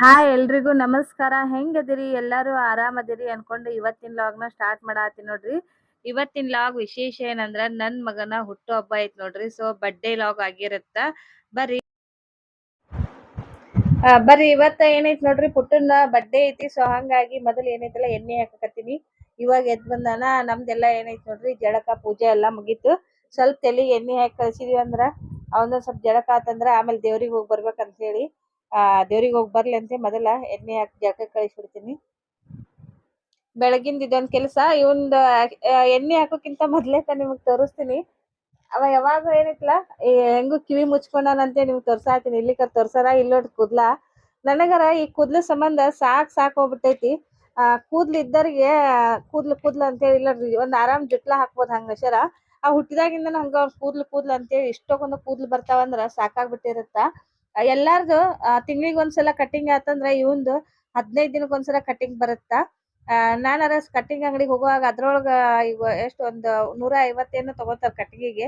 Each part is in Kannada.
ಹಾಯ್ ಎಲ್ರಿಗೂ ನಮಸ್ಕಾರ. ಹೆಂಗದಿರಿ ಎಲ್ಲರೂ ಆರಾಮದಿರಿ ಅನ್ಕೊಂಡು ಇವತ್ತಿನ ಲಾಗ್ನ ಸ್ಟಾರ್ಟ್ ಮಾಡಾತಿ ನೋಡ್ರಿ. ಇವತ್ತಿನ ಲಾಗ್ ವಿಶೇಷ ಏನಂದ್ರ ನನ್ ಮಗನ ಹುಟ್ಟು ಹಬ್ಬ ಐತ್ ನೋಡ್ರಿ. ಸೊ ಬರ್ಡೇ ಲಾಗ್ ಆಗಿರತ್ತ. ಬರ್ರಿ. ಬರ್ರಿ ಇವತ್ತ ಏನೈತ್ ನೋಡ್ರಿ? ಪುಟ್ಟನ ಬರ್ಡೇ ಐತಿ. ಸೊ ಹಂಗಾಗಿ ಮೊದಲ್ ಏನೈತಲ್ಲ, ಎಣ್ಣೆ ಹಾಕಕತ್ತೀನಿ. ಇವಾಗ ಎದ್ ಬಂದಾನ. ನಮ್ದೆಲ್ಲ ಏನೈತ್ ನೋಡ್ರಿ? ಜಳಕ ಪೂಜೆ ಎಲ್ಲಾ ಮುಗೀತು. ಸ್ವಲ್ಪ ತೆಲಿಗೆ ಎಣ್ಣೆ ಹಾಕಿ ಕಳ್ಸಿದೀವಿ ಅಂದ್ರ ಅವನ ಸ್ವಲ್ಪ ಜಡಕ ಆತಂದ್ರ ಆಮೇಲೆ ದೇವ್ರಿಗೆ ಹೋಗಿ ಬರ್ಬೇಕಂತ ಹೇಳಿ. ದೇವ್ರಿಗೆ ಹೋಗಿ ಬರ್ಲಿ ಅಂತ ಮೊದಲ. ಎಣ್ಣೆ ಹಾಕಿ, ಜಳಕ ಕಳಿಸ್ಬಿಡ್ತೀನಿ. ಬೆಳಗಿಂದ ಇದೊಂದು ಕೆಲಸ. ಇವಂದ ಎಣ್ಣೆ ಹಾಕೋಕ್ಕಿಂತ ಮೊದ್ಲೇಕ ನಿಮಗೆ ತೋರಿಸ್ತೀನಿ. ಅವ ಯಾವಾಗ ಏನೈತ್ಲ ಹೆಂಗು ಕಿವಿ ಮುಚ್ಕೊಂಡಾನಂತೆ ನಿಮ್ಗ್ ತೋರ್ಸಾತೀನಿ. ಇಲ್ಲಿಕ ತೋರ್ಸಾರ, ಇಲ್ಲೋಟ್ ಕೂದ್ಲ. ನನಗರ ಈ ಕೂದ್ಲ ಸಂಬಂಧ ಸಾಕ್ ಸಾಕ್ ಹೋಗ್ಬಿಟ್ಟೈತಿ. ಆ, ಕೂದ್ಲ ಇದ್ದರಿಗೆ, ಕೂದ್ಲು ಕೂದ್ಲು ಅಂತೇಳಿ ಇಲ್ಲ ಒಂದ್ ಆರಾಮ್ ಜುಟ್ಲ ಹಾಕ್ಬೋದು ಹಂಗ ಶರ ಆ ಹುಟ್ಟಿದಾಗಿಂದ ಹಂಗ ಅವ್ನ್ ಕೂದ್ಲು ಕೂದ್ಲು ಅಂತೇಳಿ ಇಷ್ಟೊಂದು ಕೂದ್ಲು ಬರ್ತಾವಂದ್ರ ಸಾಕಾಗ್ಬಿಟ್ಟಿರತ್ತ. ಎಲ್ಲಾರ್ದು ತಿಂಗಳಿಗೆ ಒಂದ್ಸಲ ಕಟಿಂಗ್ ಆತಂದ್ರ ಇವಂದು ಹದಿನೈದು ದಿನಕ್ಕೆ ಒಂದ್ಸಲ ಕಟಿಂಗ್ ಬರುತ್ತ? ನಾನಾರ ಕಟಿಂಗ್ ಅಂಗಡಿಗೆ ಹೋಗುವಾಗ ಅದ್ರೊಳಗ ಈಗ ಎಷ್ಟು ಒಂದು ನೂರ ಐವತ್ತೇನು ತಗೋತಾರ ಕಟಿಂಗಿಗೆ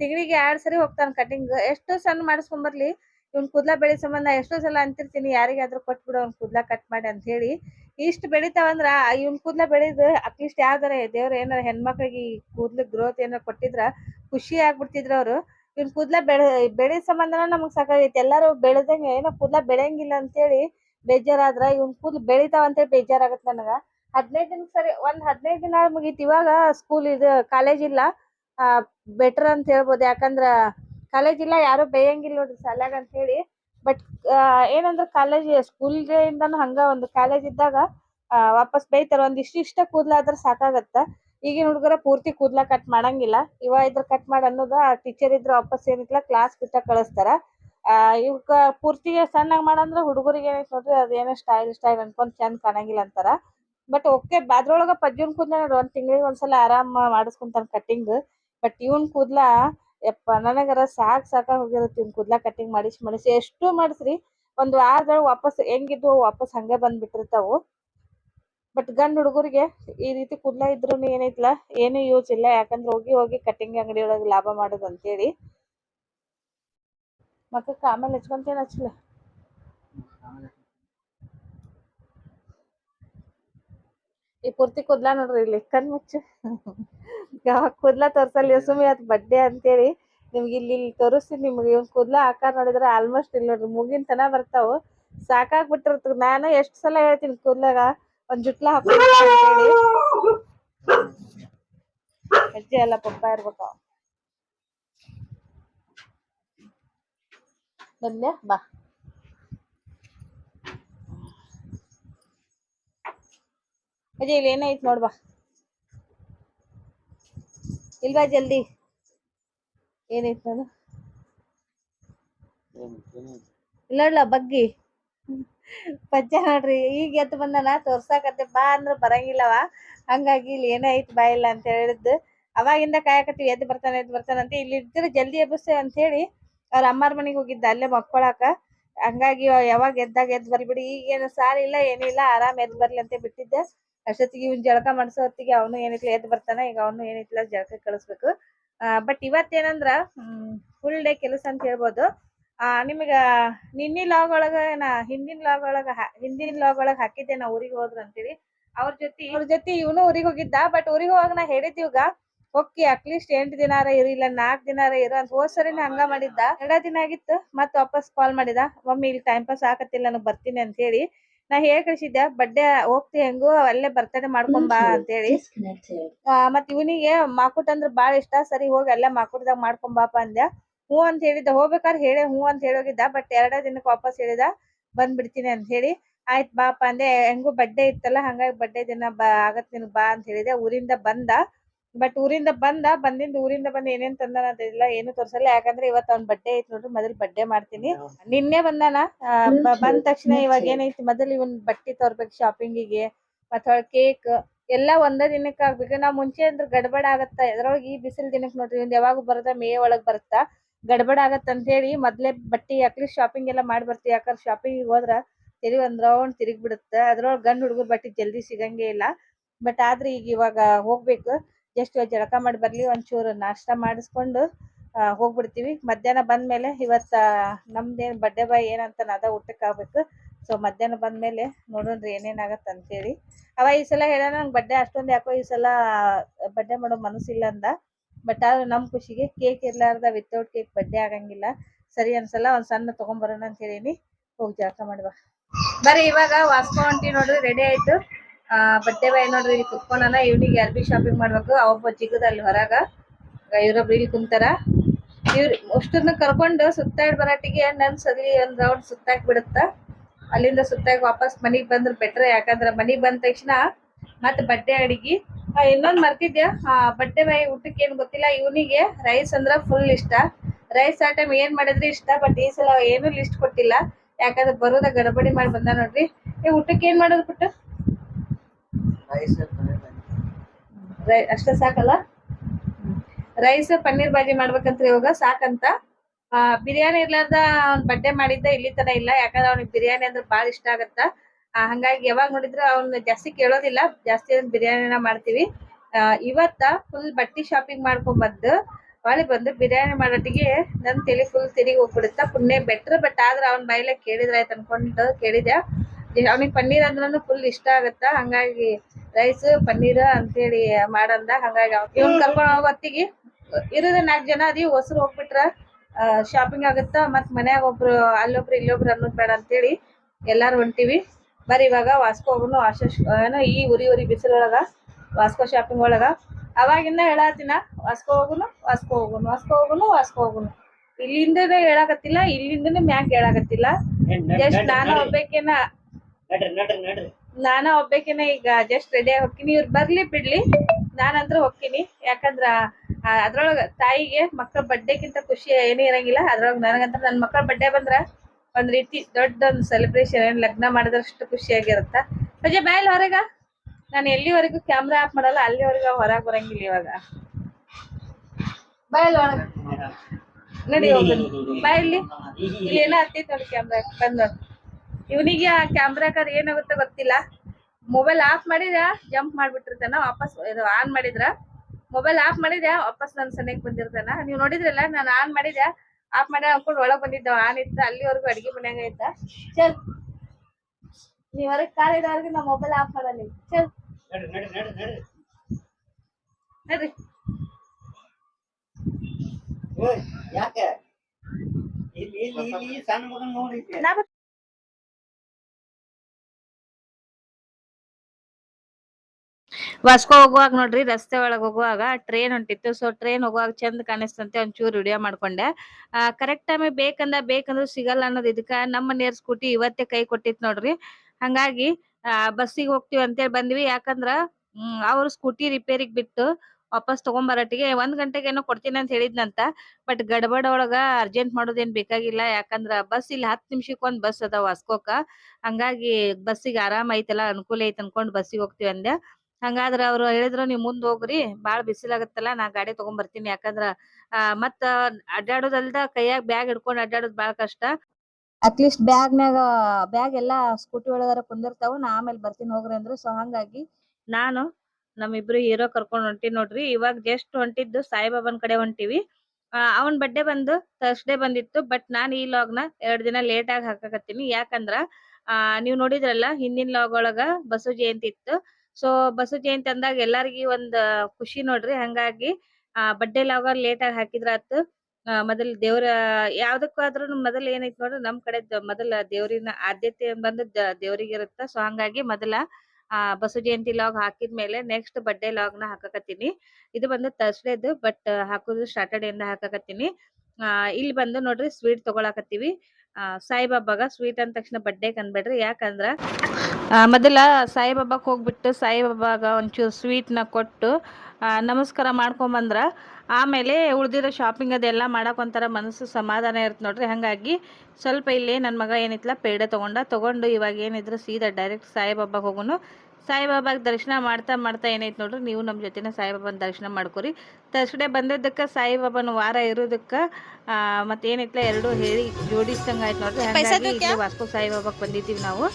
ತಿಂಗಳಿಗೆ ಎರಡ್ ಸರಿ ಹೋಗ್ತಾನ ಕಟಿಂಗ್ ಎಷ್ಟು ಸಣ್ಣ ಮಾಡಿಸ್ಕೊಂಬರ್ಲಿ ಇವ್ನ್ ಕೂದ್ಲ ಬೆಳಿ ಸಂಬಂಧ ಎಷ್ಟೋ ಸಲ ಅಂತಿರ್ತೀನಿ, ಯಾರಿಗಾದ್ರೂ ಕೊಟ್ಬಿಡು ಅವ್ನ್ ಕೂದ್ಲ ಕಟ್ ಮಾಡಿ ಅಂತ ಹೇಳಿ. ಇಷ್ಟ ಬೆಳಿತಾವಂದ್ರ ಇವ್ನ್ ಕೂದ್ಲ ಬೆಳಿದ್ ಅಟ್ಲೀಸ್ಟ್ ಯಾವ್ದಾರ ದೇವ್ರ ಏನಾರ ಹೆಣ್ಮಕ್ಳಿಗೆ ಈ ಕೂದ್ಲ ಗ್ರೋತ್ ಏನಾರ ಕೊಟ್ಟಿದ್ರ, ಖುಷಿ ಆಗ್ಬಿಡ್ತಿದ್ರ ಅವ್ರು. ಇವ್ನ್ ಕೂದ್ಲ ಬೆಳೆ ಬೆಳೆ ಸಂಬಂಧನ ನಮಗ್ ಸಾಕಾಗೈತಿ. ಎಲ್ಲಾರು ಬೆಳೆದಂಗೆ ನಾವ್ ಕೂದ್ಲ ಬೆಳೆಯಂಗಿಲ್ಲ ಅಂತೇಳಿ ಬೇಜಾರಾದ್ರ ಇವ್ನ್ ಕೂದ್ಲು ಬೆಳಿತಾವ ಅಂತೇಳಿ ಬೇಜಾರಾಗತ್ ನನಗ. ಹದಿನೈದು ದಿನ ಸರಿ, ಒಂದ್ ಹದಿನೈದು ದಿನ ಮುಗೀತ್. ಇವಾಗ ಸ್ಕೂಲ್ ಇದು ಕಾಲೇಜ್ ಇಲ್ಲ. ಆ ಬೆಟರ್ ಅಂತ ಹೇಳ್ಬೋದು. ಯಾಕಂದ್ರ ಕಾಲೇಜ್ ಇಲ್ಲ, ಯಾರು ಬೇಯಂಗಿಲ್ಲ ನೋಡ್ರಿ ಶಾಲ್ಯಾಗ ಅಂತ ಹೇಳಿ ಬಟ್ ಏನಂದ್ರ ಕಾಲೇಜ್ ಸ್ಕೂಲ್ ಇಂದಾನು ಹಂಗ. ಒಂದು ಕಾಲೇಜ್ ಇದ್ದಾಗ ವಾಪಸ್ ಬೈತಾರ ಒಂದ್ ಇಷ್ಟ ಇಷ್ಟ ಕೂದ್ಲಾದ್ರ ಸಾಕಾಗತ್ತ. ಈಗಿನ ಹುಡುಗರ ಪೂರ್ತಿ ಕೂದ್ಲ ಕಟ್ ಮಾಡಂಗಿಲ್ಲ. ಇವ ಇದ್ರ ಕಟ್ ಮಾಡ ಅನ್ನೋದ ಟೀಚರ್ ಇದ್ರ ವಾಪಸ್ ಏನಿಲ್ಲ ಕ್ಲಾಸ್ ಬಿಟ್ಟ ಕಳಿಸ್ತಾರ. ಆ ಇವಕ್ಕ ಪೂರ್ತಿ ಸಣ್ಣಗ್ ಮಾಡಂದ್ರ ಹುಡುಗರಿಗೆ ಏನೈತಿ ನೋಡ್ರಿ ಅದೇನೋ ಸ್ಟೈಲ್ ಸ್ಟೈಲ್ ಅನ್ಕೊಂಡ್ ಚಂದ ಕಾಣಂಗಿಲ್ಲ ಅಂತಾರ. ಬಟ್ ಓಕೆ ಅದ್ರೊಳಗ ಪಜ್ಜನ್ ಕೂದ್ಲ ನೋಡ್ರಿ ಒಂದ್ ತಿಂಗಳಿಗೆ ಒಂದ್ಸಲ ಆರಾಮ್ ಮಾಡಿಸ್ಕೊಂತಾನ ಕಟಿಂಗ್ ಬಟ್ ಇವನ್ ಕೂದ್ಲ, ಯಪ್ಪ ನನಗರ ಸಾಕ್ ಸಾಕ ಹೋಗಿರತ್ತೆ ಇವ್ನ್ ಕೂದ್ಲ ಕಟಿಂಗ್ ಮಾಡಿಸಿ ಮಾಡಿಸಿ. ಎಷ್ಟು ಮಾಡಿಸ್ರಿ? ಒಂದ್ ವಾರದೊಳಗ ವಾಪಸ್ ಹೆಂಗಿದ್ವು ವಾಪಸ್ ಹಂಗೆ ಬಂದ್ಬಿಟ್ಟಿರ್ತಾವು. ಬಟ್ ಗಂಡ್ ಹುಡುಗರಿಗೆ ಈ ರೀತಿ ಕೂದ್ಲ ಇದ್ರು ಏನೈತ್ಲ? ಏನು ಯೂಸ್ ಇಲ್ಲ ಯಾಕಂದ್ರೆ ಹೋಗಿ ಹೋಗಿ ಕಟಿಂಗ್ ಅಂಗಡಿ ಒಳಗ ಲಾಭ ಮಾಡೋದು ಅಂತೇಳಿ. ಮಕ್ಕಕ್ಕ ಆಮೇಲೆ ಹಚ್ಕೊಂತೇನ ಹಚ್ಲ? ಈ ಪೂರ್ತಿ ಕೂದ್ಲ ನೋಡ್ರಿ ಇಲ್ಲಿ. ಕಣ್ ಮುಚ್ಚ. ಯಾವಾಗ ಕೂದ್ಲ ತೋರ್ಸಲ್ಲ ಸುಮ್ಮನೆ ಅದ್ ಬಡ್ಡೆ ಅಂತೇಳಿ. ನಿಮ್ಗೆ ಇಲ್ಲಿ ಇಲ್ಲಿ ತೋರಿಸ್ತೀನಿ ನಿಮ್ಗೆ. ಇವ್ನ್ ಕೂದ್ಲ ಆಕಾರ ನೋಡಿದ್ರೆ ಆಲ್ಮೋಸ್ಟ್ ಇಲ್ಲಿ ನೋಡ್ರಿ. ಮುಗಿನ ತನ ಬರ್ತಾವು. ಸಾಕಾಗ್ಬಿಟ್ಟಿರ್ತ. ನಾನು ಎಷ್ಟ್ ಸಲ ಹೇಳ್ತೀನಿ ಕೂದ್ಲಾಗ. ಒಂದ್ ಜುಟ್ಲ ಅಂತೇಳಿ ಹೆಜ್ಜೆ ಎಲ್ಲ ಪಪ್ಪಾ ಇರ್ಬೇಕ. ಬಂದ್ಯಾ ಬಾ. ಅಜಯ್ ಇಲ್ಲಿ ಏನೈತ್ ನೋಡ್ಬಾ ಇಲ್ವಾ ಜಲ್ದಿ? ಏನೈತ್ ನಾನು ಇಲ್ಲಲ್ಲ ಬಗ್ಗಿ. ಪಜ್ಜ ನೋಡ್ರಿ, ಈಗ ಎದ್ದು ಬಂದನ, ತೋರ್ಸಾಕತ್ತೆ, ಬಾ ಅಂದ್ರ ಬರಂಗಿಲ್ಲವ. ಹಂಗಾಗಿ ಇಲ್ಲಿ ಏನೇ ಐತಿ ಬಾ ಇಲ್ಲ ಅಂತ ಹೇಳಿದ್ದು. ಅವಾಗಿಂದ ಕಾಯಕತ್ತೀವಿ, ಎದ್ದು ಬರ್ತಾನೆ, ಎದ್ದು ಅಂತ. ಇಲ್ಲಿ ಇದ್ರೆ ಜಲ್ದಿ ಎಬ್ಬಿಸ್ತೇವೆ ಅಂತ ಹೇಳಿ ಅವ್ರ ಅಮ್ಮಾರ್ ಮನೆಗೆ ಹೋಗಿದ್ದ, ಅಲ್ಲೇ ಮಕ್ಕೊಳಾಕ. ಹಂಗಾಗಿ ಯಾವಾಗ ಎದ್ದಾಗ ಎದ್ದು ಬರ್ಬಿಡಿ ಈಗೇನು ಸಾಲ ಇಲ್ಲ ಏನಿಲ್ಲ ಆರಾಮ್ ಎದ್ದು ಬರ್ಲಿ ಅಂತ ಬಿಟ್ಟಿದ್ದೆ. ಅಷ್ಟೊತ್ತಿಗೆ ಇವ್ನ ಜಳಕ ಮಾಡ್ಸೋ ಹೊತ್ತಿಗೆ ಅವನು ಏನಿತ್ಲ ಎದ್ದು ಬರ್ತಾನೆ, ಈಗ ಅವನು ಏನಿತ್ಲ ಜಳಕ ಕಳಿಸ್ಬೇಕು. ಬಟ್ ಇವತ್ತೇನಂದ್ರ ಫುಲ್ ಡೇ ಕೆಲಸ ಅಂತ ಹೇಳ್ಬೋದು. ಆ ನಿಮಗ ನಿನ್ನೆ ಲಾಗ್ ಒಳಗ ಏನ ಹಿಂದಿನ ಲಾಗ್ ಒಳಗ ಹಿಂದಿನ ಲಾಗ್ ಒಳಗ ಹಾಕಿದ್ದೆ ನಾ ಊರಿಗೆ ಹೋದ್ರ ಅಂತೇಳಿ. ಅವ್ರ ಜೊತೆ ಅವ್ರ ಜೊತೆ ಇವನು ಊರಿಗೆ ಹೋಗಿದ್ದ ಬಟ್ ಊರಿಗೆ ಹೋಗಾಗ ನಾ ಹೇಳಿದ್ದೀವಗ ಓಕೆ ಅಟ್ಲೀಸ್ಟ್ ಎಂಟು ದಿನಾರ ಇರು ಇಲ್ಲ ನಾಲ್ಕು ದಿನಾರ ಇರು ಅಂತ ಹೋದ್ ಸರಿನ ಹಂಗ ಮಾಡಿದ್ದ. ಎರಡ ದಿನ ಆಗಿತ್ತು ಮತ್ ವಾಪಸ್ ಕಾಲ್ ಮಾಡಿದ. ಮಮ್ಮಿ ಇಲ್ಲಿ ಟೈಮ್ ಪಾಸ್ ಆಗತ್ತಿಲ್ಲ ನಾನು ಬರ್ತೀನಿ ಅಂತ ಹೇಳಿ ನಾ ಹೇಳಿ ಕಳಿಸಿದ್ದೆ ಬಡ್ಡೆ ಹೋಗ್ತಿ ಹೆಂಗು ಅಲ್ಲೇ ಬರ್ತಡೇ ಮಾಡ್ಕೊಂಡ್ ಬಾ ಅಂತ ಹೇಳಿ ಆ, ಮತ್ ಇವನಿಗೆ ಮಾಕುಟ್ ಅಂದ್ರ ಬಾಳ ಇಷ್ಟ ಸರಿ ಹೋಗಿ ಅಲ್ಲೇ ಮಾಕುಟ್ದಾಗ ಮಾಡ್ಕೊಂಡ್ ಬಾಪ ಅಂದ್ಯ ಹ್ಞೂ ಅಂತ ಹೇಳಿದ್ದ, ಹೋಗ್ಬೇಕಾದ್ರೆ ಹೇಳಿ ಹ್ಞೂ ಅಂತ ಹೇಳೋಗಿದ್ದ ಬಟ್ ಎರಡೇ ದಿನಕ್ಕೆ ವಾಪಸ್ ಹೇಳಿದ, ಬಂದ್ಬಿಡ್ತೀನಿ ಅಂತ ಹೇಳಿ, ಆಯ್ತ್ ಬಾಪ ಅಂದೆ, ಹೆಂಗು ಬಡ್ಡೆ ಇತ್ತಲ್ಲ, ಹಂಗಾಗಿ ಬಡ್ಡೆ ದಿನ ಬಾ, ಆಗತ್ ನಿನ್ ಬಾ ಅಂತ ಹೇಳಿದೆ, ಊರಿಂದ ಬಂದ ಬಟ್ ಊರಿಂದ ಬಂದ, ಬಂದಿಂದ ಊರಿಂದ ಬಂದ್ ಏನೇನ್ ತಂದಾನ ಅಂತಿಲ್ಲ ಏನು ತೋರ್ಸಲ್ಲ, ಯಾಕಂದ್ರೆ ಇವತ್ತು ಅವ್ನ್ ಬಡ್ಡೆ ಐತ್ ನೋಡ್ರಿ, ಮೊದಲು ಬಡ್ಡೆ ಮಾಡ್ತೀನಿ, ನಿನ್ನೆ ಬಂದಾನ ಬಂದ ತಕ್ಷಣ ಇವಾಗ ಏನೈತಿ, ಮೊದಲು ಇವನ್ ಬಟ್ಟಿ ತೋರ್ಬೇಕು ಶಾಪಿಂಗಿಗೆ ಮತ್ತ ಕೇಕ್ ಎಲ್ಲಾ ಒಂದೇ ದಿನಕ್ಕ ಆಗ್ಬೇಕು, ನಾವ್ ಮುಂಚೆ ಅಂದ್ರ ಗಡ್ಬಡ ಆಗತ್ತ, ಎದ್ರೊಳಗೆ ಈ ಬಿಸಿಲ್ ದಿನಕ್ಕೆ ನೋಡ್ರಿ, ಇವ್ನ್ ಯಾವಾಗ ಬರುತ್ತಾ ಮೇ ಒಳಗ್ ಬರುತ್ತಾ ಗಡ್ಬಡ ಆಗತ್ತ ಅಂತ ಹೇಳಿ ಮೊದ್ಲೇ ಬಟ್ಟಿ ಅಟ್ಲೀಸ್ಟ್ ಶಾಪಿಂಗ್ ಎಲ್ಲ ಮಾಡಿ ಬರ್ತೀವಿ. ಯಾಕಂದ್ರೆ ಶಾಪಿಂಗ್ ಹೋದ್ರ ತಿರುಗಿ ಒಂದ್ ರೌಂಡ್ ತಿರುಗಿ ಬಿಡುತ್ತೆ. ಅದ್ರೊಳಗೆ ಗಂಡ್ ಹುಡುಗರು ಬಟ್ಟೆ ಜಲ್ದಿ ಸಿಗಂಗೇ ಇಲ್ಲ. ಬಟ್ ಆದ್ರೆ ಈಗ ಇವಾಗ ಹೋಗ್ಬೇಕು. ಜಸ್ಟ್ ಜಳಕ ಮಾಡಿ ಬರ್ಲಿ, ಒಂಚೂರು ನಾಷ್ಟ ಮಾಡಿಸ್ಕೊಂಡು ಹೋಗ್ಬಿಡ್ತೀವಿ. ಮಧ್ಯಾಹ್ನ ಬಂದ್ಮೇಲೆ ಇವತ್ತ ನಮ್ದೇನ್ ಬಡ್ಡೆ ಬಾಯ್ ಏನಂತ ಅದ ಊಟಕ್ಕೆ ಆಗ್ಬೇಕು. ಸೊ ಮಧ್ಯಾಹ್ನ ಬಂದ್ಮೇಲೆ ನೋಡೋಣ್ರಿ ಏನೇನಾಗತ್ತೆ ಅಂತೇಳಿ ಅವ ಈ ಸಲ ಹೇಳ ನಂಗೆ ಬಡ್ಡೆ ಅಷ್ಟೊಂದು ಯಾಕೋ ಈ ಸಲ ಬಡ್ಡೆ ಮಾಡೋ ಮನಸ್ಸಿಲ್ಲ ಅಂದ. ಬಟ್ ಆದ್ರೆ ನಮ್ ಖುಷಿಗೆ ಕೇಕ್ ಇರ್ಲಾರ್ದ ವಿತೌಟ್ ಕೇಕ್ ಬಡ್ಡೆ ಆಗಂಗಿಲ್ಲ. ಸರಿ ಅನ್ಸಲ್ಲ, ಒಂದ್ ಸಣ್ಣ ತಗೊಂಬರೋಣ ಅಂತ ಹೇಳೀನಿ. ಹೋಗಿ ಜಳಕ ಮಾಡುವ ಬರ್ರಿ, ಇವಾಗ ವಾಸ್ಕೋ ಹೊಂಟಿ ನೋಡ್ರಿ ರೆಡಿ ಆಯ್ತು. ಬಟ್ಟೆ ಬಾಯ್ ನೋಡ್ರಿ, ಇಲ್ಲಿ ಕುತ್ಕೊಂಡಾನ ಇವ್ನಿಗೆ ಅರ್ಬಿ ಶಾಪಿಂಗ್ ಮಾಡ್ಬೇಕು. ಅವೊಬ್ಬ ಜಿಗದ್ ಅಲ್ಲಿ ಹೊರಗ. ಇವ್ರೊಬ್ರು ಇಲ್ಲಿ ಕುಂತಾರ. ಇವ್ರ ಅಷ್ಟನ್ನ ಕರ್ಕೊಂಡು ಸುತ್ತಾಡ್ ಬರಾಟಿಗೆ ನನ್ ಸರಿ ಒಂದ್ ರೌಂಡ್ ಸುತ್ತಾಕ್ ಬಿಡುತ್ತ? ಅಲ್ಲಿಂದ ಸುತ್ತಾಕ್ ವಾಪಸ್ ಮನಿಗ್ ಬಂದ್ರ ಬೆಟ್ರ್ ಯಾಕಂದ್ರ ಮನಿಗ್ ಬಂದ ತಕ್ಷಣ ಮತ್ ಬಟ್ಟೆ ಅಡಿಗೆ. ಇನ್ನೊಂದ್ ಮರ್ತಿದ್ಯ ಬಟ್ಟೆ ಬಾಯಿ ಊಟಕ್ಕೆ ಏನ್ ಗೊತ್ತಿಲ್ಲ ಇವನಿಗೆ ರೈಸ್ ಅಂದ್ರ ಫುಲ್ ಇಷ್ಟ. ರೈಸ್ ಐಟಮ್ ಟೈಮ್ ಏನ್ ಮಾಡಿದ್ರೆ ಇಷ್ಟ ಬಟ್ ಈ ಸಲ ಏನು ಲಿಸ್ಟ್ ಕೊಟ್ಟಿಲ್ಲ. ಯಾಕಂದ್ರೆ ಬರೋದ ಗಡಬಡಿ ಮಾಡಿ ಬಂದ ನೋಡ್ರಿ. ಈ ಊಟಕ್ಕೆ ಏನ್ ಮಾಡೋದು ಬಿಟ್ಟು? ರೈ ಅಷ್ಟೇ ಸಾಕಲ್ಲ? ರೈಸ್ ಪನ್ನೀರ್ ಬಾಜಿ ಮಾಡ್ಬೇಕಂತ ಇವಾಗ ಸಾಕಂತ. ಬಿರಿಯಾನಿ ಇರ್ಲಾರ್ದ ಅವ್ನ್ ಬಡ್ಡೆ ಮಾಡಿದ್ದ ಇಲ್ಲಿ ತನ ಇಲ್ಲ ಯಾಕಂದ್ರೆ ಅವ್ನಿಗೆ ಬಿರಿಯಾನಿ ಅಂದ್ರೆ ಬಾಳ ಇಷ್ಟ ಆಗತ್ತ. ಹಂಗಾಗಿ ಯಾವಾಗ ನೋಡಿದ್ರು ಅವ್ನ ಜಾಸ್ತಿ ಕೇಳೋದಿಲ್ಲ. ಜಾಸ್ತಿ ಅಂದ್ರೆ ಬಿರಿಯಾನಿನ ಮಾಡ್ತೀವಿ. ಇವತ್ತ ಫುಲ್ ಬಟ್ಟಿ ಶಾಪಿಂಗ್ ಮಾಡ್ಕೊಂಡ್ ಬಂದು ಹೊಳಿ ಬಂದು ಬಿರಿಯಾನಿ ಮಾಡೋಟಿಗೆ ನನ್ ತಲೆ ಫುಲ್ ತಿರುಗಿ ಹೋಗ್ಬಿಡುತ್ತ. ಪುಣ್ಯ ಬೆಟ್ರ್ ಬಟ್ ಆದ್ರೆ ಅವ್ನ ಬಾಯಿಲೆ ಕೇಳಿದ್ರೆ ಆಯ್ತು ಅನ್ಕೊಂಡು ಕೇಳಿದೆ ಅವನಿಗೆ ಪನ್ನೀರ್ ಅಂದ್ರೂ ಫುಲ್ ಇಷ್ಟ ಆಗತ್ತ? ಹಂಗಾಗಿ ರೈಸ್ ಪನ್ನೀರ್ ಅಂತೇಳಿ ಮಾಡಂದ. ಹಂಗಾಗಿ ಇವ್ನ್ ಕರ್ಕೊಂಡು ಹೋಗೋ ಹೊತ್ತಿಗೆ ಇರೋದ ನಾಲ್ಕು ಜನ ಅದೀವಿ ಹೊಸರು ಹೋಗ್ಬಿಟ್ರ. ಶಾಪಿಂಗ್ ಆಗತ್ತ? ಮತ್ ಮನ್ಯಾಗ ಒಬ್ರು, ಅಲ್ಲೊಬ್ರು, ಇಲ್ಲೊಬ್ರು ಅನ್ನೋದ್ ಬೇಡ ಅಂತೇಳಿ ಎಲ್ಲಾರು ಹೊಂಟಿವಿ. ಬರ್ರಿ ಇವಾಗ ವಾಸ್ಕೋ ಹೋಗುನು ವಾಶ ಏನೋ ಈ ಉರಿ ಉರಿ ಬಿಸಿಲೊಳಗ ವಾಸ್ಕೋ ಶಾಪಿಂಗ್ ಒಳಗ. ಅವಾಗಿನ್ನ ಹೇಳತ್ತಿನ ವಾಸ್ಕೋ ಹೋಗುನು ವಾಸ್ಕೋ ಹೋಗುನು ವಾಸ್ಕೋ ಹೋಗುನು ವಾಸ್ಕೋ ಹೋಗುನು. ಇಲ್ಲಿಂದನೇ ಹೇಳಾಕತ್ತಿಲ್ಲ ಇಲ್ಲಿಂದನೇ ಮ್ಯಾಕ್ ಹೇಳಾಕತ್ತಿಲ್ಲ. ಜಸ್ಟ್ ನಾನು ಒಬ್ಬೇಕೇನ ನಾನ ಒಬ್ಬೇಕಿನ ಈಗ ಜಸ್ಟ್ ರೆಡಿ ಆಗಿ ಹೋಗ್ತೀನಿ. ಇವ್ರು ಬರ್ಲಿ ಬಿಡ್ಲಿ ನಾನಂತ್ರ ಹೋಗ್ತೀನಿ. ಯಾಕಂದ್ರ ಅದ್ರೊಳಗ ತಾಯಿಗೆ ಮಕ್ಕಳ ಬಡ್ಡೆಕ್ಕಿಂತ ಖುಷಿ ಏನೂ ಇರಂಗಿಲ್ಲ. ಅದ್ರೊಳಗ ನನಗಂತ ನನ್ನ ಮಕ್ಕಳ ಬಡ್ಡೆ ಬಂದ್ರ ಒಂದ್ ರೀತಿ ದೊಡ್ಡ ಒಂದು ಸೆಲೆಬ್ರೇಷನ್ ಏನ್ ಲಗ್ನ ಮಾಡಿದ್ರಷ್ಟು ಖುಷಿಯಾಗಿರುತ್ತ? ಅಜಯ್ ಬಾಯಲ್ ಹೊರಗ? ನಾನು ಎಲ್ಲಿವರೆಗೂ ಕ್ಯಾಮ್ರಾ ಆಫ್ ಮಾಡಲ್ಲ, ಅಲ್ಲಿವರೆಗೂ ಹೊರಗ್ ಬರಂಗಿಲ್ಲ ಇವಾಗ. ಬಾಯಲ್ ಒಳಗ. ನಡಿ ಬಾಯಲ್ಲಿ ಇಲ್ಲಿ. ಏನೋ ಹತ್ತಿತ್ತು ನೋಡಿ ಕ್ಯಾಮ್ರಾ ಬಂದ್ ನೋಡು. ಇವನಿಗೆ ಆ ಕ್ಯಾಮ್ರಾಕಾರ ಏನಾಗುತ್ತೋ ಗೊತ್ತಿಲ್ಲ. ಮೊಬೈಲ್ ಆಫ್ ಮಾಡಿದ ಜಂಪ್ ಮಾಡ್ಬಿಟ್ಟಿರ್ತಾನ? ವಾಪಸ್ ಇದು ಆನ್ ಮಾಡಿದ್ರ? ಮೊಬೈಲ್ ಆಫ್ ಮಾಡಿದ್ಯಾ? ವಾಪಸ್ ನನ್ನ ಸನಿಯಕ್ ಬಂದಿರ್ತಾನ? ನೀವು ನೋಡಿದ್ರಲ್ಲ, ನಾನು ಆನ್ ಮಾಡಿದ್ಯಾ? ಆಫ್ ಮಾಡಿ ಅನ್ಕೊಂಡು ಒಳಗ್ ಬಂದಿದ್ದ ಆನ್ ಇತ್ತ ಅಲ್ಲಿವರೆಗೂ ಅಡಿಗೆ ಮನ್ಯಾಗ ಇದ್ದ. ಚಲ್ ನೀವ್ ಹೊರಗ್ ಕಾಲಿಡೋರ್ಗು ನಾ ಮೊಬೈಲ್ ಆಫ್ ಮಾಡಲ್ಲ ಚಲ್ ನಡ್ರಿ ಯಾಕೆ? ಇಲ್ಲಿ ಇಲ್ಲಿ ಇಲ್ಲಿ ಸಣ್ಣ ಮಗನ್ ನೋಡಿ ವಾಸ್ಕೋ ಹೋಗುವಾಗ ನೋಡ್ರಿ, ರಸ್ತೆ ಒಳಗ್ ಹೋಗುವಾಗ ಟ್ರೈನ್ ಹೊಂಟಿತ್ತು ಸೊ ಟ್ರೈನ್ ಹೋಗುವಾಗ ಚಂದ ಕಾಣಿಸ್ತಂತೆ, ಒಂಚೂರು ವಿಡಿಯೋ ಮಾಡ್ಕೊಂಡೆ. ಕರೆಕ್ಟ್ ಟೈಮ್ ಬೇಕಂದ, ಬೇಕಂದ್ರೆ ಸಿಗಲ್ಲ ಅನ್ನೋದು ಇದಕ್ಕ ನಮ್ಮ ನೇರ್ ಸ್ಕೂಟಿ ಇವತ್ತೇ ಕೈ ಕೊಟ್ಟಿತ್ ನೋಡ್ರಿ. ಹಂಗಾಗಿ ಬಸ್ಸಿಗೆ ಹೋಗ್ತಿವಿ ಅಂತೇಳಿ ಬಂದ್ವಿ. ಯಾಕಂದ್ರ ಅವ್ರ ಸ್ಕೂಟಿ ರಿಪೇರಿಗ್ ಬಿಟ್ಟು ವಾಪಸ್ ತಗೊಂಬರಟಿಗೆ ಒಂದ್ ಗಂಟೆಗೆ ಏನೋ ಕೊಡ್ತೀನಿ ಅಂತ ಹೇಳಿದ್ನಂತ. ಬಟ್ ಗಡಬಡ ಒಳಗ ಅರ್ಜೆಂಟ್ ಮಾಡೋದೇನ್ ಬೇಕಾಗಿಲ್ಲ. ಯಾಕಂದ್ರ, ಬಸ್ ಇಲ್ಲಿ ಹತ್ತು ನಿಮಿಷಕ್ಕೆ ಒಂದ್ ಬಸ್ ಅದಾವ ವಾಸ್ಕೋಕ. ಹಂಗಾಗಿ ಬಸ್ಸಿಗೆ ಆರಾಮ್ ಐತಲ್ಲ, ಅನುಕೂಲ ಐತ್ ಅನ್ಕೊಂಡ್ ಬಸ್ಸಿಗೆ ಹೋಗ್ತಿವಿ ಅಂದೆ. ಹಂಗಾದ್ರ ಅವ್ರು ಹೇಳಿದ್ರು ನೀವ್ ಮುಂದ್ ಹೋಗ್ರಿ ಬಾಳ ಬಿಸಿಲಾಗತ್ತಲ್ಲ ನಾ ಗಾಡಿ ತಗೊಂಡ್ ಬರ್ತೀನಿ ಯಾಕಂದ್ರ ಆ, ಮತ್ತ ಅಡ್ಡಾಡೋದಲ್ದ ಕೈಯಾಗ ಬ್ಯಾಗ್ ಹಿಡ್ಕೊಂಡ್ ಅಡ್ಡಾಡೋದ್ ಬಾಳ ಕಷ್ಟ. ಅಟ್ಲೀಸ್ಟ್ ಬ್ಯಾಗ್ನಾಗ ಬ್ಯಾಗ್ ಎಲ್ಲಾ ಸ್ಕೂಟಿ ಒಳಗಾರ ಕುಂದಿರ್ತಾವ ನಾ ಆಮೇಲೆ ಬರ್ತೀನಿ ಹೋಗ್ರಿ ಅಂದ್ರು. ಸೊ ಹಂಗಾಗಿ ನಾನು ನಮ್ಮಿಬ್ರು ಹೀರೋ ಕರ್ಕೊಂಡ್ ಹೊಂಟೀನಿ ನೋಡ್ರಿ. ಇವಾಗ ಜಸ್ಟ್ ಹೊಂಟಿದ್ದು ಸಾಯಿಬಾಬನ್ ಕಡೆ ಹೊಂಟಿವಿ. ಅವನ್ ಬರ್ಡೇ ಬಂದು ಥರ್ಸ್ಡೇ ಬಂದಿತ್ತು ಬಟ್ ನಾನ್ ಈ ಲಾಗ್ನ ಎರಡ್ ದಿನ ಲೇಟ್ ಆಗಿ ಹಾಕಕತ್ತೀನಿ. ಯಾಕಂದ್ರ ಆ ನೀವ್ ನೋಡಿದ್ರಲ್ಲ ಹಿಂದಿನ ಲಾಗ್ ಒಳಗ ಬಸವ ಜಯಂತಿ ಇತ್ತು. ಸೊ ಬಸವ ಜಯಂತಿ ಅಂದಾಗ ಎಲ್ಲಾರ್ಗಿ ಒಂದ್, ಖುಷಿ ನೋಡ್ರಿ. ಹಂಗಾಗಿ, ಆ ಬಡ್ಡೆ ಲಾಗ ಲೇಟ್ ಆಗಿ ಹಾಕಿದ್ರ ಆತು. ಮೊದಲ್ ದೇವ್ರ ಯಾವ್ದಕ್ಕಾದ್ರೂ ಮೊದಲ್ ಏನೈತ್ ನೋಡ್ರಿ, ನಮ್ ಕಡೆ ಮೊದಲ ದೇವ್ರಿನ ಆದ್ಯತೆ ಬಂದ ದೇವ್ರಿಗೆ ಇರುತ್ತ ಸೊ ಹಂಗಾಗಿ ಮೊದಲ, ಆ ಬಸವ ಜಯಂತಿ ಲಾಗ್ ಹಾಕಿದ್ಮೇಲೆ ನೆಕ್ಸ್ಟ್ ಬಡ್ಡೆ ಲಾಗ್ನ ಹಾಕಕತ್ತೀನಿ. ಇದು ಬಂದು ತರ್ಸ್ಡೇದು ಬಟ್ ಹಾಕೋದು ಸ್ಯಾಟರ್ಡೇ ಇಂದ ಹಾಕಕತ್ತೀನಿ. ಆ, ಇಲ್ಲಿ ಬಂದು ನೋಡ್ರಿ ಸ್ವೀಟ್ ತಗೊಳಕತ್ತೀವಿ. ಸಾಯಿಬಾಬಾಗ ಸ್ವೀಟ್ ಅಂದ ತಕ್ಷಣ ಬಡ್ಡೆ ಅನ್ಬೇಡ್ರಿ ಯಾಕಂದ್ರ ಮೊದಲ ಸಾಯಿಬಾಬಾಕ್ ಹೋಗ್ಬಿಟ್ಟು ಸಾಯಿಬಾಬಾಗ ಒಂಚೂರು ಸ್ವೀಟ್ನ ಕೊಟ್ಟು ನಮಸ್ಕಾರ ಮಾಡ್ಕೊಂಬಂದ್ರ, ಆಮೇಲೆ ಉಳ್ದಿರೋ ಶಾಪಿಂಗ್ ಅದೆಲ್ಲ ಮಾಡಕ್ ಒಂಥರ ಮನಸ್ಸು ಸಮಾಧಾನ ಇರುತ್ತೆ ನೋಡ್ರಿ. ಹಾಗಾಗಿ ಸ್ವಲ್ಪ ಇಲ್ಲಿ ನನ್ನ ಮಗ ಏನಿತ್ತಲ್ಲ ಪೇಡೆ ತಗೊಂಡ, ತಗೊಂಡು ಇವಾಗ ಏನಿದ್ರು ಸೀದಾ ಡೈರೆಕ್ಟ್ ಸಾಯಿಬಾಬಾಗ ಹೋಗುನು ಸಾಯಿಬಾಬಾಗ್ ದರ್ಶನ ಮಾಡ್ತಾ ಮಾಡ್ತಾ ಏನೈತೆ ನೋಡ್ರಿ ನೀವು ನಮ್ಮ ಜೊತೆನ ಸಾಯಿಬಾಬಾನ ದರ್ಶನ ಮಾಡ್ಕೊರಿ. ತರ್ಸ್ಡೇ ಬಂದಿದ್ದಕ್ಕೆ ಸಾಯಿಬಾಬಾನ ವಾರ ಇರೋದಕ್ಕೆ ಮತ್ತೆ ಏನೈತ್ಲ ಎರಡು ಹೇಳಿ ಜೋಡಿಸ್ದಂಗೆ ಆಯ್ತು ನೋಡ್ರಿ. ಹಾಗಾಗಿ ವಾಸ್ಕೋ ಸಾಯಿಬಾಬಾಗ್ ಬಂದಿದ್ದೀವಿ ನಾವು.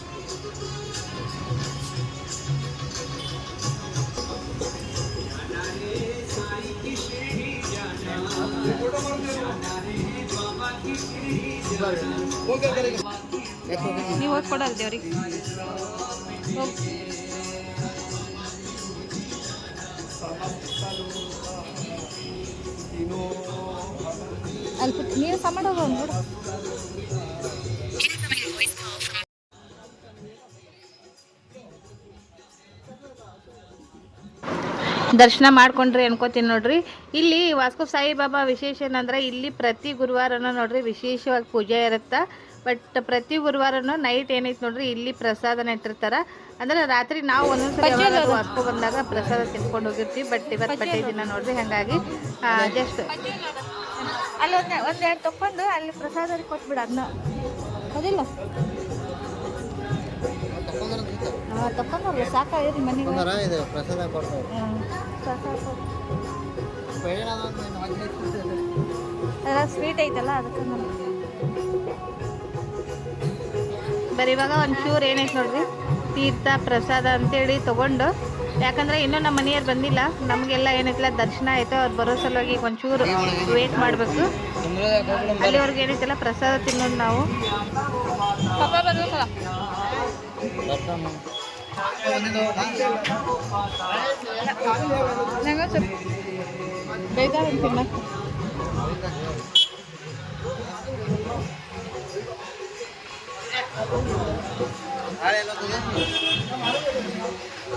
ನೀವು ಹೋಗಿ. ಕೊಡಲ್ಲ ದೇವ್ರಿಗೆ ಅಲ್ಲಿ ನೀರು ನೋಡು ದರ್ಶನ ಮಾಡ್ಕೊಂಡ್ರಿ ಅನ್ಕೋತೀನಿ ನೋಡ್ರಿ. ಇಲ್ಲಿ ವಾಸ್ಕೋ ಸಾಯಿಬಾಬಾ ವಿಶೇಷ ಏನಂದ್ರೆ ಇಲ್ಲಿ ಪ್ರತಿ ಗುರುವಾರನೂ ನೋಡ್ರಿ ವಿಶೇಷವಾಗಿ ಪೂಜೆ ಇರುತ್ತೆ. ಬಟ್ ಪ್ರತಿ ಗುರುವಾರನು ನೈಟ್ ಏನೈತೆ ನೋಡ್ರಿ ಇಲ್ಲಿ ಪ್ರಸಾದ ನೆಟ್ಟಿರ್ತಾರ ಅಂದ್ರೆ ರಾತ್ರಿ ನಾವು ಒಂದೊಂದ್ಸರಿ ವಾಸ್ಕೋ ಬಂದಾಗ ಪ್ರಸಾದ ತಿನ್ಕೊಂಡು ಹೋಗಿರ್ತೀವಿ ಬಟ್ ಇವತ್ತು ಬಟ್ಟೆ ದಿನ ನೋಡ್ರಿ ಹಾಗಾಗಿ ಜಸ್ಟ್ ಅಲ್ಲಿ ಒಂದ್ ಒಂದೆರಡು ತಕೊಂಡು ಅಲ್ಲಿ ಪ್ರಸಾದ ಕೊಟ್ಬಿಡ ಅದನ್ನ ಅದಿಲ್ಲ. ತಕೊಂಡ್ರಲ್ಲ ಸಾಕಾಗಿರಿ ಮನೆಗೆ. ಪ್ರಸಾದ ಅದೆಲ್ಲ ಸ್ವೀಟ್ ಐತಲ್ಲ ಅದಕ್ಕೆ ಬರೀ ಇವಾಗ ಒಂಚೂರು ಏನೈತೆ ನೋಡ್ರಿ? ತೀರ್ಥ ಪ್ರಸಾದ ಅಂತೇಳಿ ತೊಗೊಂಡು. ಯಾಕಂದ್ರೆ ಇನ್ನೂ ನಮ್ಮ ಮನೆಯವ್ರು ಬಂದಿಲ್ಲ. ನಮಗೆಲ್ಲ ಏನೈತಿಲ್ಲ ದರ್ಶನ ಆಯಿತು. ಅವ್ರು ಬರೋ ಸಲುವಾಗಿ ಒಂಚೂರು ವೇಟ್ ಮಾಡಬೇಕು. ಅಲ್ಲಿವರೆಗೆ ಏನೈತಿಲ್ಲ ಪ್ರಸಾದ ತಿನ್ನೋದು ನಾವು. ಬೇಜಾರು ತಿನ್ನಕ್ಕೆ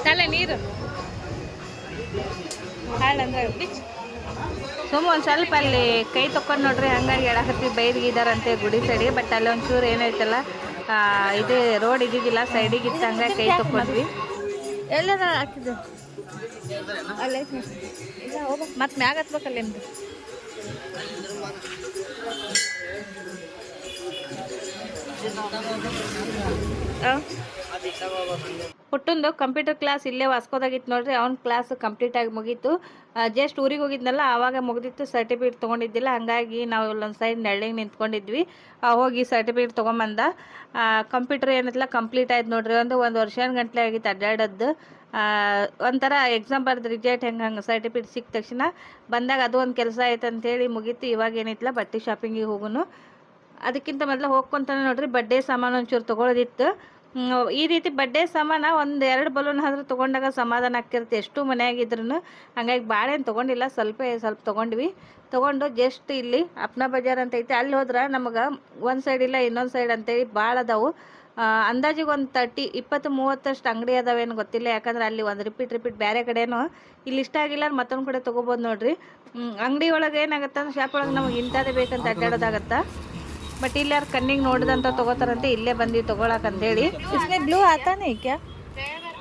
ತಲೆ ನೀರು. ಹಾಳಂದ್ರೆ ಬಿಚ್ ಸುಮ್ಮ ಒಂದು ಸ್ವಲ್ಪ ಅಲ್ಲಿ ಕೈ ತಕೊಂಡು ನೋಡ್ರಿ ಹಂಗಾಗಿ ಎಡಹತ್ತಿ ಬೈದಿಗಿದಾರಂತೆ ಗುಡಿ ಸೈಡಿಗೆ ಬಟ್ ಅಲ್ಲಿ ಒಂಚೂರು ಏನೈತಲ್ಲ ಇದು ರೋಡ್ ಇದ್ದಿದ್ದಿಲ್ಲ ಸೈಡಿಗೆ ಇತ್ತು ಹಂಗಾಗಿ ಕೈ ತಕೊಂಡ್ವಿ ಎಲ್ಲರ ಹಾಕಿದ್ದು ಅಲ್ಲೇ ಮತ್ತೆ ಮ್ಯಾಗ ಹತ್ಬೇಕಲ್ಲ ಪುಟ್ಟಂದು ಕಂಪ್ಯೂಟರ್ ಕ್ಲಾಸ್ ಇಲ್ಲೇ ವಾಸ್ಕೋದಾಗಿತ್ತು ನೋಡ್ರಿ. ಅವ್ನ ಕ್ಲಾಸ್ ಕಂಪ್ಲೀಟ್ ಆಗಿ ಮುಗೀತು. ಜಸ್ಟ್ ಊರಿಗೆ ಹೋಗಿದ್ನಲ್ಲ ಆವಾಗ ಮುಗಿದಿತ್ತು ಸರ್ಟಿಫಿಕೇಟ್ ತೊಗೊಂಡಿದ್ದಿಲ್ಲ. ಹಂಗಾಗಿ ನಾವು ಇಲ್ಲೊಂದು ಸೈಡ್ ನೆಳ್ಳಿಗೆ ನಿಂತ್ಕೊಂಡಿದ್ವಿ. ಹೋಗಿ ಸರ್ಟಿಫಿಕೇಟ್ ತೊಗೊಂಬಂದ. ಕಂಪ್ಯೂಟರ್ ಏನತ್ತಲ್ಲ ಕಂಪ್ಲೀಟ್ ಆಯ್ತು ನೋಡ್ರಿ. ಒಂದು ಒಂದು ವರ್ಷ ಗಂಟ್ಲೆ ಆಗಿತ್ತು ಅಡ್ಡಾಡದ್ದು ಆ, ಒಂಥರ ಎಕ್ಸಾಮ್ ಬರ್ದು ರಿಜಲ್ಟ್ ಹೆಂಗೆ ಹಂಗೆ ಸರ್ಟಿಫಿಕೇಟ್ ಸಿಕ್ಕ ತಕ್ಷಣ ಬಂದಾಗ ಅದು ಒಂದು ಕೆಲಸ ಆಯ್ತು ಅಂತೇಳಿ ಮುಗೀತು. ಇವಾಗ ಏನೈತಿಲ್ಲ ಬಟ್ಟೆ ಶಾಪಿಂಗಿಗೆ ಹೋಗುನು. ಅದಕ್ಕಿಂತ ಮೊದಲು ಹೋಗ್ಕೊಂತಾನೆ ನೋಡ್ರಿ, ಬಡ್ಡೆ ಸಾಮಾನು ಒಂಚೂರು ತೊಗೊಳೋದಿತ್ತು. ಈ ರೀತಿ ಬಡ್ಡೆ ಸಾಮಾನ ಒಂದು ಎರಡು ಬಲೂನ್ ಆದ್ರೂ ತೊಗೊಂಡಾಗ ಸಮಾಧಾನ ಆಗ್ತಿರುತ್ತೆ. ಎಷ್ಟು ಮನೆಯಾಗಿದ್ರು ಹಂಗಾಗಿ ಭಾಳ ಏನು ತೊಗೊಂಡಿಲ್ಲ, ಸ್ವಲ್ಪ ಸ್ವಲ್ಪ ತೊಗೊಂಡ್ವಿ. ತೊಗೊಂಡು ಜಸ್ಟ್ ಇಲ್ಲಿ ಅಪ್ನ ಬಜಾರ್ ಅಂತ ಐತೆ, ಅಲ್ಲಿ ಹೋದ್ರೆ ನಮಗೆ ಒಂದು ಸೈಡ್ ಇಲ್ಲ, ಇನ್ನೊಂದು ಸೈಡ್ ಅಂತೇಳಿ ಭಾಳ ಅದಾವು. ಅಂದಾಜಿಗೆ ಒಂದು ತರ್ಟಿ ಇಪ್ಪತ್ತು ಮೂವತ್ತಷ್ಟು ಅಂಗಡಿ ಅದಾವೇನು ಗೊತ್ತಿಲ್ಲ, ಯಾಕಂದ್ರೆ ಅಲ್ಲಿ ಒಂದು ರಿಪೀಟ್ ರಿಪೀಟ್ ಬೇರೆ ಕಡೆನೂ ಇಲ್ಲಿ ಇಷ್ಟ ಆಗಿಲ್ಲ ಮತ್ತೊಂದು ಕಡೆ ತೊಗೋಬೋದು ನೋಡ್ರಿ. ಅಂಗಡಿ ಒಳಗೆ ಏನಾಗತ್ತೆ ಅಂದ್ರೆ ಶಾಪ್ ಒಳಗೆ ನಮಗೆ ಇಂಥದ್ದೇ ಬೇಕಂತ ಅಡ್ಡಾಡೋದಾಗತ್ತಾ. ಬಟ್ ಇಲ್ಲಿ ಯಾರು ಕಣ್ಣಿಗೆ ನೋಡಿದಂತ ತಗೋತಾರಂತೆ ಇಲ್ಲೇ ಬಂದ್ವಿ ತಗೊಳಕ್ ಅಂತೇಳಿ इसमें ब्लू आता नहीं क्या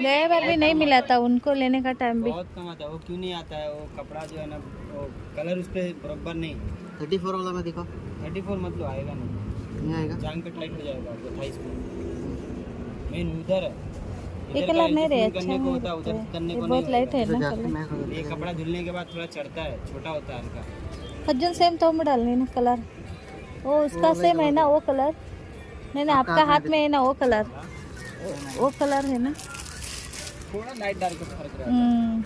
गए बार भी नहीं मिला था उनको लेने का टाइम भी बहुत कम आता है वो क्यों नहीं आता है वो कपड़ा जो है ना वो कलर उस पर बराबर नहीं थर्टी फोर वाला में दिखो थर्टी फोर मतलब आएगा नहीं नहीं आएगा जांग पे टाइट हो जाएगा आपको अट्ठाईस में मेन उधर है ये इधर कलर का नहीं इधर रहे fill अच्छा करने को नहीं होता है उधर लगता है। करने ये को बहुत नहीं लाइट है ना जाके कलर मैं होता। ये कपड़ा धुलने के बाद थोड़ा चढ़ता है छोटा होता है हल्का अज्जन सेम तो डाल नहीं ना कलर वो उसका सेम है ना वो कलर नहीं ना आपका हाथ में है ना वो कलर वो कलर है ना थोड़ा लाइट डार्क का फर्क रहता हम्म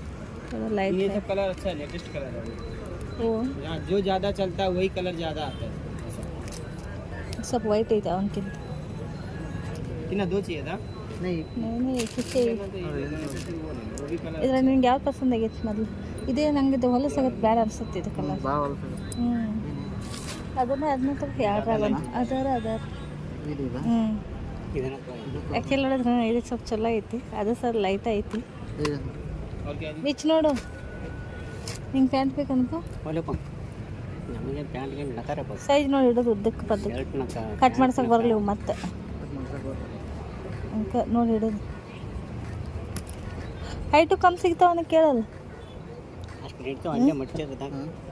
थोड़ा है लाइट ये है सब कलर अच्छा है लेटेस्ट कलर है वो यहाँ जो ज़्यादा चलता है वही कलर ज़्यादा आता है ऐसा सब वाइट है उनके कितना दो चाहिए था नहीं नहीं नहीं किसे तो ये दोनों से फिर वो ले लो, वो भी कलर ಇದ್ರಾಗ ನಿಂಗೆ ಯಾವ್ದು ಪಸಂದ್ ಆಗೈತೆ ಮೊದಲು ಇದೇ ನಂಗೆ ಇದು ಹೊಲಸಾಗತ್ತೆ ಬೇಡ ಅನ್ಸುತ್ತೆ ಇದು ಕಲರ್ ಬಾಳ ಹೊಲಸು ಹ್ಞೂ ಅದನ್ನೇ ಅದನ್ನ ತಗೋ ಎರಡು ಅದಾರ ಅದಾರ. ಹ್ಞೂ ಆ್ಯಕ್ಚುಲಿ ನೋಡಿದ್ರೆ? ಇದು ಸ್ವಲ್ಪ ಚಲೋ ಐತಿ. ಅದು ಸರ್ ಲೈಟ್ ಐತಿ. ಮಿಚ್ ನೋಡು. ನಿಂಗೆ ಪ್ಯಾಂಟ್ ಬೇಕಂತ? ಸೈಜ್ ನೋಡಿ ಇಡೋದು ಉದ್ದಕ್ಕೆ ಬರ್ತದೆ ಕಟ್ ಮಾಡ್ಸಕ್ಕೆ ಬರಲಿ ಇವು ಮತ್ತೆ. ನೋಡಿ ಇಡೋದು ಹೈಟು ಕಮ್ಮಿ ಸಿಗ್ತಾವ ಕೇಳಲ್ಲ.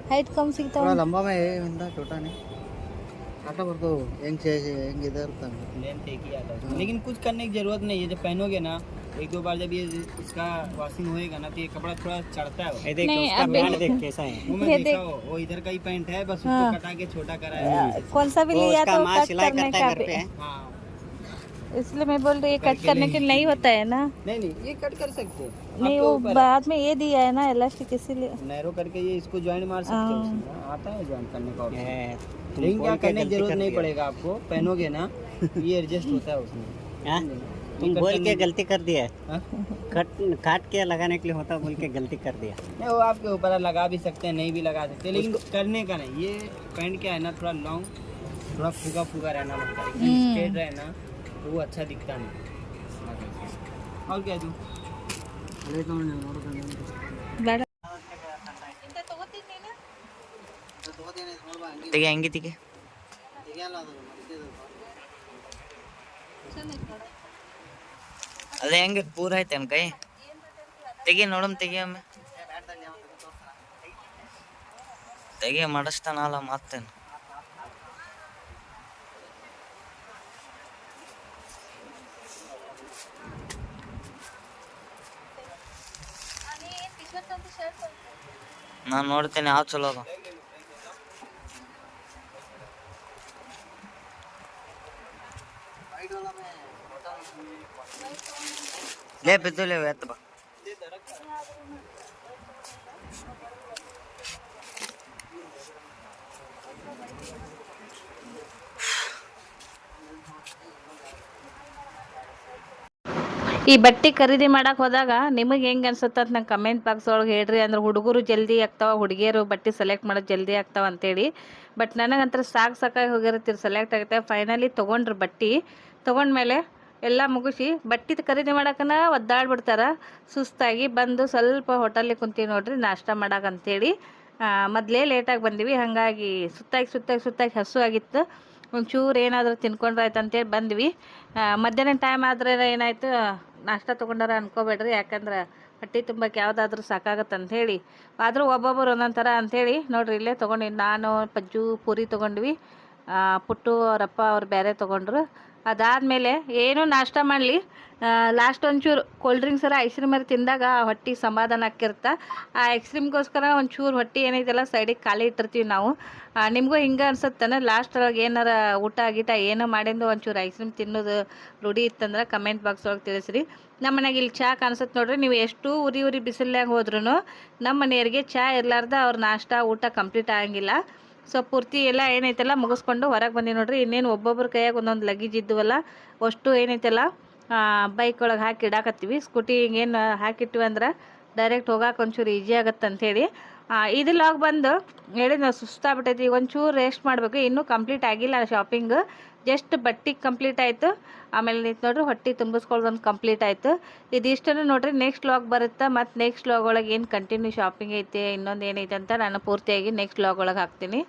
ಅಷ್ಟು ರೇಟ್ ಅಲ್ಲೇ ಮಡ್ಚಿರ್ದಾಗ हाँ। ಹೈಟ್ ಕಮ್ಮಿ ಸಿಗ್ತಾವ थोड़ा लंबा में है इंदा छोटा नहीं काटा पर तो यंग से यंग इधर तक लेंथ एक ही आता है उसमें। लेकिन कुछ करने की जरूरत नहीं है जब पहनोगे ना एक दो बार जब ये इसका वॉशिंग होएगा ना तो ये कपड़ा थोड़ा चढ़ता है वो। नहीं अभी कैसा है वो मैं ये देखा वो वो इधर का ही पैंट है बस उसको हाँ। कटा के छोटा करा है कौन सा भी लिया तो कट करने का भी हाँ इसलिए मैं बोल रही ये कट करने के लिए नहीं होता है ना? नहीं नहीं ये कट कर सकते हो। नहीं वो बाद में ये दिया है ना इलास्टिक इसीलिए नैरो करके ये इसको ज्वाइन मार सकते हो हाँ। आता है ज्वाइन करने का। तुम लेकिन क्या करने की ज़रूरत नहीं पड़ेगा आपको। पहनोगे ना ये एडजस्ट होता है उसमें। हाँ? तुम बोल के गलती कर दिया हाँ? कट काट के लगाने के लिए होता बोल के गलती कर दिया। नहीं वो आपके ऊपर लगा भी सकते हैं नहीं भी लगा सकते। लेकिन करने का नहीं ये पैंट क्या है ना थोड़ा लॉन्ग थोड़ा फूका फूका रहना स्ट्रेट रहे ना तो वो अच्छा दिखता नहीं और क्या तू ಬೇಡ ತೆಗೆ ಹಂಗೆ ತೆಗೆ ಅದೇ ಹೆಂಗೆ ಪೂರ ಐತೇನ್ ಕೈ ತೆಗಿ ನೋಡಮ್ ತೆಗಿ ಒಮ್ಮೆ ತೆಗಿ ಮಾಡಿಸ್ತಾನಲ್ಲ ಮತ್ತೇನು ನಾನು ನೋಡ್ತೇನೆ ಯಾವ ಚಲೋ ಅದ ಲೇ ಬಿದ್ದು ಲೇ ಎತ್ತ ಬಾ. ಈ ಬಟ್ಟೆ ಖರೀದಿ ಮಾಡಕ್ ಹೋದಾಗ ನಿಮಗೆ ಹೆಂಗ್ ಅನ್ಸುತ್ತೆ ಅಂತ ನಂಗೆ ಕಮೆಂಟ್ ಬಾಕ್ಸ್ ಒಳಗೆ ಹೇಳ್ರಿ. ಅಂದ್ರೆ ಹುಡುಗರು ಜಲ್ದಿ ಆಗ್ತಾವ, ಹುಡುಗಿಯರು ಬಟ್ಟೆ ಸೆಲೆಕ್ಟ್ ಮಾಡೋದು ಜಲ್ದಿ ಆಗ್ತಾವ ಅಂತೇಳಿ. ಬಟ್ ನನಗಂತ್ರ ಸಾಕು ಸಾಕಾಗಿ ಹೋಗಿರತ್ತೀರಿ ಸೆಲೆಕ್ಟ್ ಆಗುತ್ತೆ. ಫೈನಲಿ ತೊಗೊಂಡ್ರಿ ಬಟ್ಟೆ. ತೊಗೊಂಡ್ಮೇಲೆ ಎಲ್ಲ ಮುಗಿಸಿ ಬಟ್ಟೆ ಖರೀದಿ ಮಾಡಕ್ಕನ ಒದ್ದಾಡ್ಬಿಡ್ತಾರ. ಸುಸ್ತಾಗಿ ಬಂದು ಸ್ವಲ್ಪ ಹೋಟೆಲಿಗೆ ಕುಂತೀವಿ ನೋಡ್ರಿ, ನಾಷ್ಟ ಮಾಡಕ್ಕೆ ಅಂತೇಳಿ. ಮೊದಲೇ ಲೇಟಾಗಿ ಬಂದ್ವಿ. ಹಾಗಾಗಿ ಸುತ್ತಾಗಿ ಸುತ್ತಾಗಿ ಸುತ್ತಾಗಿ ಹಸು ಆಗಿತ್ತು. ಒಂಚೂರು ಏನಾದರೂ ತಿನ್ಕೊಂಡ್ರಾಯ್ತು ಅಂತೇಳಿ ಬಂದ್ವಿ. ಮಧ್ಯಾಹ್ನ ಟೈಮ್ ಆದರೆ ಏನಾಯ್ತು? ನಾಷ್ಟ ತೊಗೊಂಡಾರ ಅನ್ಕೋಬೇಡ್ರಿ, ಯಾಕಂದ್ರೆ ಹೊಟ್ಟೆ ತುಂಬಕ್ಕೆ ಯಾವುದಾದ್ರೂ ಸಾಕಾಗತ್ತೆ ಅಂಥೇಳಿ ಆದರೂ ಒಬ್ಬೊಬ್ಬರು ಒಂದೊಂದು ಥರ ಅಂಥೇಳಿ ನೋಡಿರಿ ಇಲ್ಲೇ ತೊಗೊಂಡು ನಾನು ಪಜ್ಜು ಪೂರಿ ತೊಗೊಂಡ್ವಿ ಪುಟ್ಟು ಅವರಪ್ಪ ಅವ್ರು ಬೇರೆ ತೊಗೊಂಡ್ರು. ಅದಾದಮೇಲೆ ಏನು ನಾಷ್ಟ ಮಾಡಲಿ. ಲಾಸ್ಟ್ ಒಂಚೂರು ಕೋಲ್ಡ್ ಎಲ್ಲ ಐಸ್ ಕ್ರೀಮ್ ತಿಂದಾಗ ಆ ಹೊಟ್ಟೆ ಸಮಾಧಾನ ಆಕ್ಕಿರುತ್ತೆ ಆ ಐಸ್ ಕ್ರೀಮ್ಗೋಸ್ಕರ ಒಂಚೂರು ಹೊಟ್ಟೆ ಏನೈತಲ್ಲ ಸೈಡಿಗೆ ಖಾಲಿ ಇಟ್ಟಿರ್ತೀವಿ ನಾವು. ನಿಮಗೂ ಹಿಂಗೆ ಅನ್ಸುತ್ತಾನೆ? ಲಾಸ್ಟ್ ಒಳಗೆ ಏನಾರ ಊಟ ಗೀಟ ಏನೋ ಮಾಡಿಂದು ಒಂಚೂರು ಐಸ್ ಕ್ರೀಮ್ ತಿನ್ನೋದು ರೂಢಿ ಇತ್ತಂದ್ರೆ ಕಮೆಂಟ್ ಬಾಕ್ಸ್ ಒಳಗೆ ತಿಳಿಸ್ರಿ. ನಮ್ಮ ಮನೆಗೆ ಇಲ್ಲಿ ಚಹಾ ಕಾಣಿಸುತ್ತೆ ನೋಡ್ರಿ. ನೀವು ಎಷ್ಟು ಉರಿ ಉರಿ ಬಿಸಿಲ್ನಾಗ ಹೋದ್ರೂ ನಮ್ಮ ಮನೆಯವ್ರಿಗೆ ಚಹಾ ಇರ್ಲಾರ್ದ ಅವ್ರ ನಾಷ್ಟ ಊಟ ಕಂಪ್ಲೀಟ್ ಆಗಂಗಿಲ್ಲ. ಸೊ ಪೂರ್ತಿ ಎಲ್ಲ ಏನೈತಲ್ಲ ಮುಗಿಸ್ಕೊಂಡು ಹೊರಗೆ ಬಂದಿ ನೋಡ್ರಿ. ಇನ್ನೇನು ಒಬ್ಬೊಬ್ರ ಕೈಯಾಗ ಒಂದೊಂದು ಲಗೇಜ್ ಇದ್ದವಲ್ಲ, ಅಷ್ಟು ಏನೈತಲ್ಲ ಬೈಕ್ ಒಳಗೆ ಹಾಕಿ ಇಡಾಕತ್ತೀವಿ. ಸ್ಕೂಟಿ ಏನು ಹಾಕಿಟ್ವಿ ಅಂದ್ರೆ ಡೈರೆಕ್ಟ್ ಹೋಗಕ್ಕೆ ಒಂಚೂರು ಈಜಿ ಆಗತ್ತೆ ಅಂಥೇಳಿ ಇದು ಲಾಗ್ ಬಂದು ಹೇಳಿ ನಾವು ಸುಸ್ತಾಗ್ಬಿಟ್ಟೈತಿ ಒಂಚೂರು ರೆಸ್ಟ್ ಮಾಡಬೇಕು. ಇನ್ನೂ ಕಂಪ್ಲೀಟ್ ಆಗಿಲ್ಲ ಶಾಪಿಂಗ್ ಜಸ್ಟ್ ಬಟ್ಟಿಗೆ ಕಂಪ್ಲೀಟ್ ಆಯಿತು. ಆಮೇಲೆ ನಿಂತು ನೋಡ್ರಿ ಹೊಟ್ಟೆ ತುಂಬಿಸ್ಕೊಳ್ಳೋದೊಂದು ಕಂಪ್ಲೀಟ್ ಆಯಿತು. ಇದಿಷ್ಟನ್ನು ನೋಡ್ರಿ ನೆಕ್ಸ್ಟ್ ಲಾಗ್ ಬರುತ್ತೆ? ಮತ್ತು ನೆಕ್ಸ್ಟ್ ಲಾಗ್ ಒಳಗೆ ಏನು ಕಂಟಿನ್ಯೂ ಶಾಪಿಂಗ್ ಐತೆ, ಇನ್ನೊಂದು ಏನೈತೆ ಅಂತ ನಾನು ಪೂರ್ತಿಯಾಗಿ ನೆಕ್ಸ್ಟ್ ಲಾಗ್ ಒಳಗೆ ಹಾಕ್ತೀನಿ.